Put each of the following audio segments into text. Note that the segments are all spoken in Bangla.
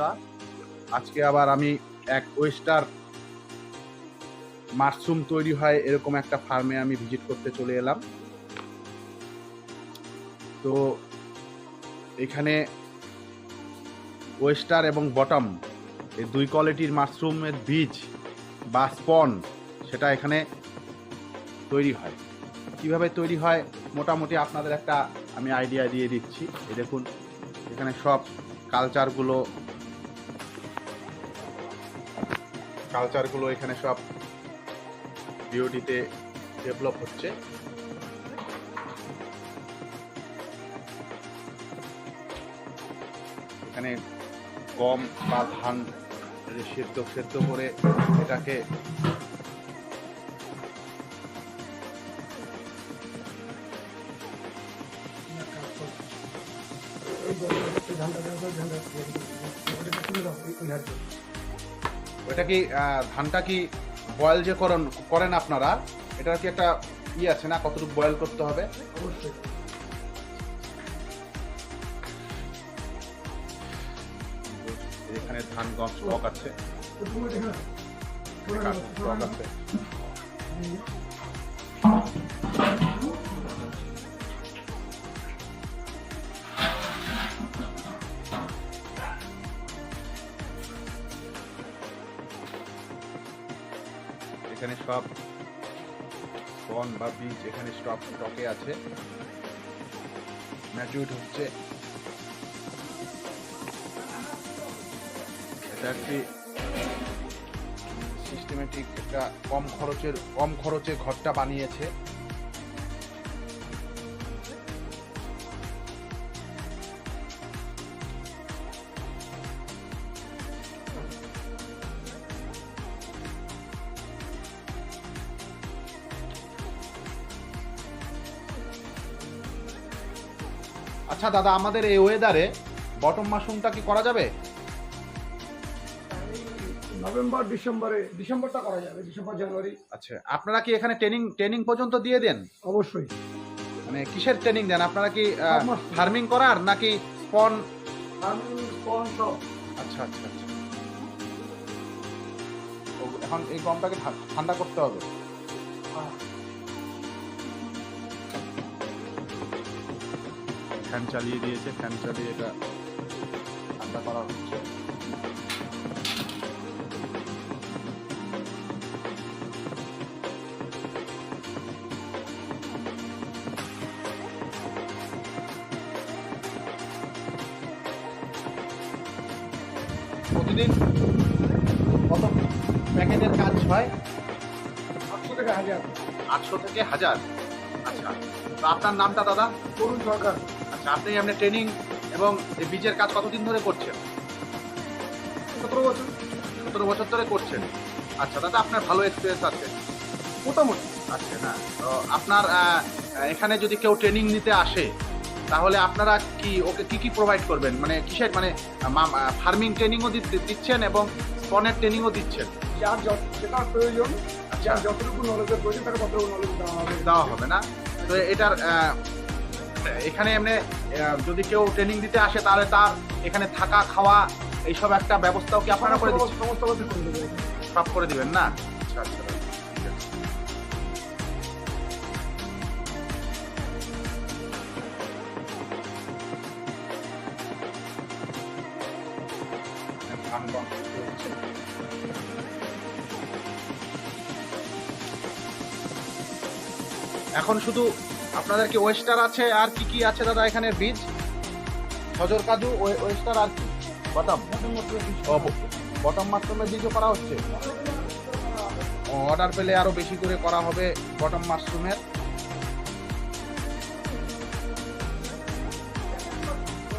বন্ধুরা আজকে আবার আমি এক ওয়েস্টার মাশরুম তৈরি হয় এরকম একটা ফার্মে আমি ভিজিট করতে চলে এলাম। তো এখানে ওয়েস্টার এবং বটম, এই দুই কোয়ালিটির মাশরুমের বীজ বা স্পন, সেটা এখানে তৈরি হয়। কীভাবে তৈরি হয়? মোটামুটি আপনাদের একটা আমি আইডিয়া দিয়ে দিচ্ছি। এই দেখুন, এখানে সব কালচারগুলো কালচারগুলো এখানে সব বিওডিতে ডেভেলপ হচ্ছে এখানে গম বা ধান সেদ্ধ সেদ্ধ করে এটাকে ওটা কি ধানটা কি বয়েল যে করেন করেন আপনারা এটার কি একটা ই আছে না কতটুকু বয়েল করতে হবে? এখানে ধান গম স্টক আছে। স্টক আছে। স্টক স্টকে আছে। ম্যাচিউড হচ্ছে। এটা একটি সিস্টেমেটিক একটা কম খরচের, কম খরচে ঘরটা বানিয়েছে। আচ্ছা দাদা আমাদের এই ওয়েদারে বটম মাশরুমটা কি করা যাবে? নভেম্বর ডিসেম্বরে ডিসেম্বরটা করা যাবে ডিসেম্বর জানুয়ারি। আচ্ছা আপনারা কি এখানে ট্রেনিং ট্রেনিং পর্যন্ত দিয়ে দেন? অবশ্যই। মানে কিসের ট্রেনিং দেন? আপনারা কি ফার্মিং করার নাকি স্পন ফার্মিং স্পন সব। আচ্ছা আচ্ছা আচ্ছা। এখন এই গমটাকে ঠান্ডা করতে হবে। হ্যাঁ। ফ্যান চালিয়ে দিয়েছে ফ্যান চালিয়ে এটা ঠান্ডা করা হচ্ছে। প্রতিদিন কত প্যাকেটের কাজ হয়? আটশো থেকে হাজার। আটশো থেকে হাজার। আচ্ছা আপনার নামটা দাদা? তরুণ সরকার। আপনি আপনি ট্রেনিং এবং এই বীজের কাজ কতদিন ধরে করছেন? সতেরো বছর। সতেরো বছর ধরে করছেন। আচ্ছা দাদা আপনার ভালো এক্সপিরিয়েন্স আছে? মোটামুটি। আচ্ছা না? তো আপনার এখানে যদি কেউ ট্রেনিং নিতে আসে তাহলে আপনারা কি ওকে কি কি প্রোভাইড করবেন? মানে কিসের? মানে ফার্মিং ট্রেনিংও দিচ্ছেন এবং স্পনের ট্রেনিংও দিচ্ছেন? যার যত যেটা প্রয়োজন আচ্ছা। যার যতটুকু নলেজের প্রয়োজন তাকে ততটুকু নলেজ দেওয়া হবে। দেওয়া হবে না? তো এটার এখানে এমনি যদি কেউ ট্রেনিং দিতে আসে তাহলে তার এখানে থাকা খাওয়া এইসব একটা ব্যবস্থাও কি আপনারা করে দিচ্ছেন? সমস্ত সব করে দিবেন না? আচ্ছা আচ্ছা। এখন শুধু আপনাদের কি ওয়েস্টার আছে? আর কি কি আছে দাদা এখানে? বীজ? সজর কাজু ওয়েস্টার আর কি? বটম বটম মাশরুমের বীজও করা হচ্ছে? অর্ডার পেলে আরও বেশি করে করা হবে বটম মাশরুমের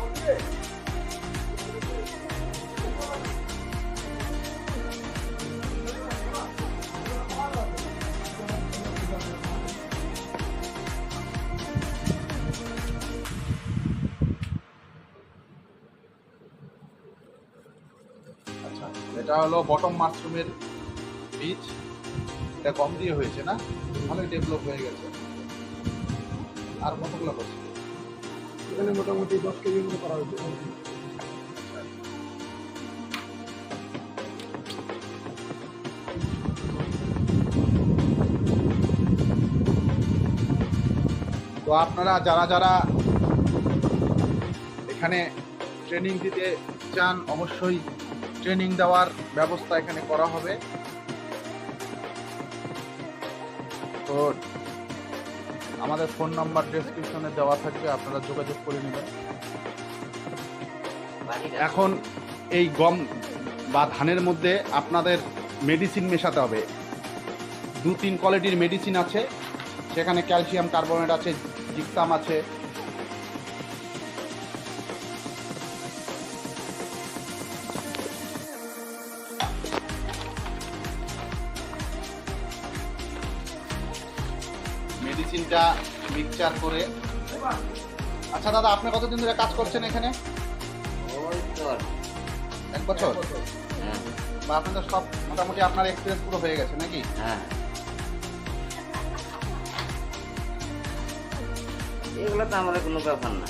আচ্ছা এটা হলো বটম মাশরুমের বীজ এটা কম দিয়ে হয়েছে না? অনেক ডেভেলপ হয়ে গেছে। আর কতগুলো করছে এখানে মোটামুটি দশ কেজির মতো করা হয়েছে। তো আপনারা যারা যারা এখানে ট্রেনিং দিতে চান অবশ্যই ট্রেনিং দেওয়ার ব্যবস্থা এখানে করা হবে। তো আমাদের ফোন নাম্বার ডেসক্রিপশনে দেওয়া থাকবে, আপনারা যোগাযোগ করে নেবেন। এখন এই গম বা ধানের মধ্যে আপনাদের মেডিসিন মেশাতে হবে। দু তিন কোয়ালিটির মেডিসিন আছে, সেখানে ক্যালসিয়াম কার্বনেট আছে জিপসাম আছে মেডিসিনটা মিক্সচার করে। আচ্ছা দাদা আপনি কতদিন ধরে কাজ করছেন এখানে? এক বছর? হ্যাঁ বা আপনাদের সব মোটামুটি আপনার এক্সপিরিয়েন্স পুরো হয়ে গেছে নাকি? হ্যাঁ এগুলো তো আমাদের কোনো ব্যাপার না।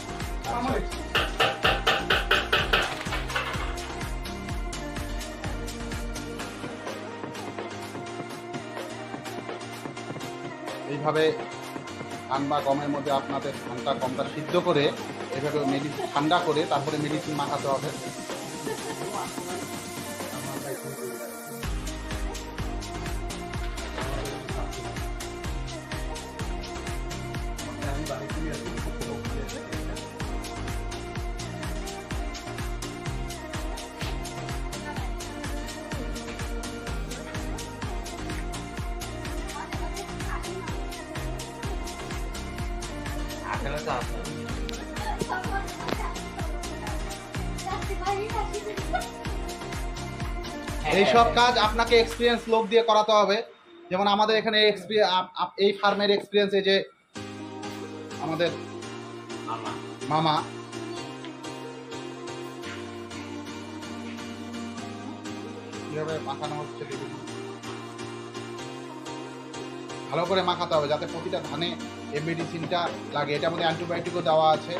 এইভাবে ধান বা গমের মধ্যে আপনাদের ধানটা, গমটা সিদ্ধ করে এভাবে মেডিসিন, ঠান্ডা করে তারপরে মেডিসিন মাখাতে হবে। আসলে তো আছে এই কাজ আপনাকে এক্সপিরিয়েন্স লোক দিয়ে করাতে হবে। যেমন আমাদের এখানে এই ফার্মের এক্সপিরিয়েন্স এই যে আমাদের মামা। কীভাবে মাখানো হচ্ছে ভালো করে মাখাতে হবে যাতে প্রতিটা ধানে এই মেডিসিনটা লাগে। এটার মধ্যে অ্যান্টিবায়োটিকও দেওয়া আছে।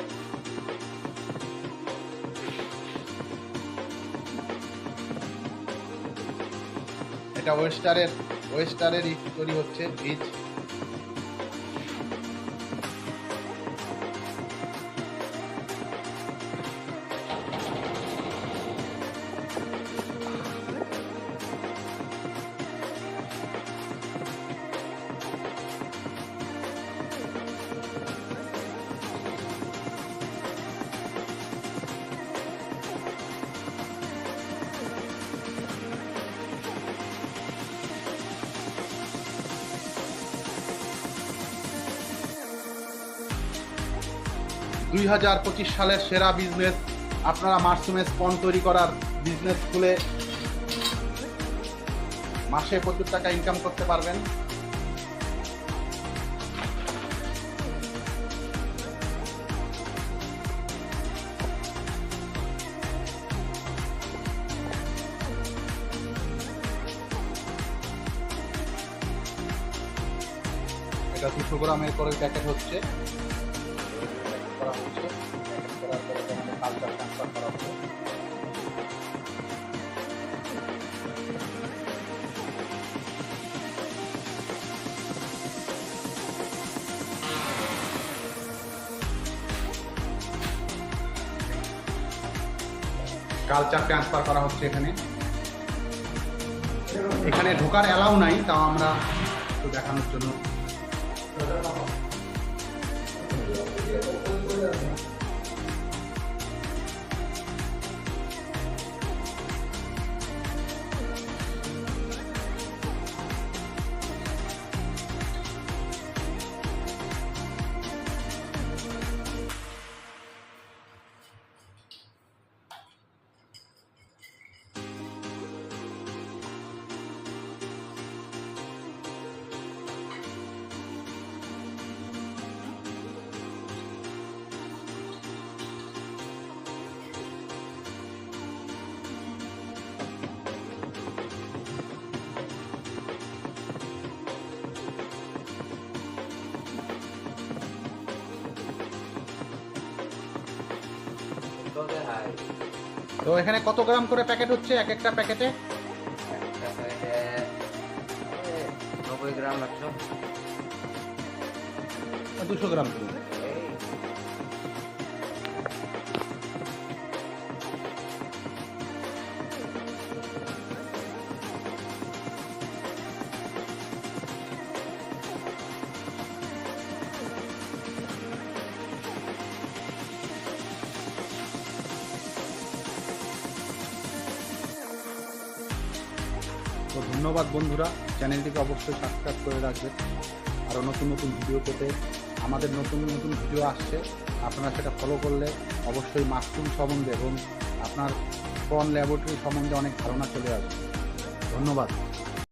এটা ওয়েস্টারের ওয়েস্টারের তৈরি হচ্ছে বীজ। দুই হাজার পঁচিশ সালের সেরা বিজনেস আপনারা মাশরুমে স্পন তৈরি করার বিজনেস খুলে মাসে প্রচুর টাকা ইনকাম করতে পারবেন। এটা দুশো গ্রামের করে প্যাকেট হচ্ছে। কালচার ট্রান্সফার করা হচ্ছে এখানে। এখানে ঢোকার অ্যালাউ নাই তাও আমরা দেখানোর জন্য। তো এখানে কত গ্রাম করে প্যাকেট হচ্ছে? এক একটা প্যাকেটে? নব্বই গ্রাম একশো দুশো গ্রাম করে। তো ধন্যবাদ বন্ধুরা, চ্যানেলটিকে অবশ্যই সাবস্ক্রাইব করে রাখবেন আরও নতুন নতুন ভিডিও পেতে আমাদের নতুন নতুন ভিডিও আসছে, আপনারা সেটা ফলো করলে অবশ্যই মাশরুম সম্বন্ধে এবং আপনার ফন ল্যাবরেটরি সম্বন্ধে অনেক ধারণা চলে আসবে। ধন্যবাদ।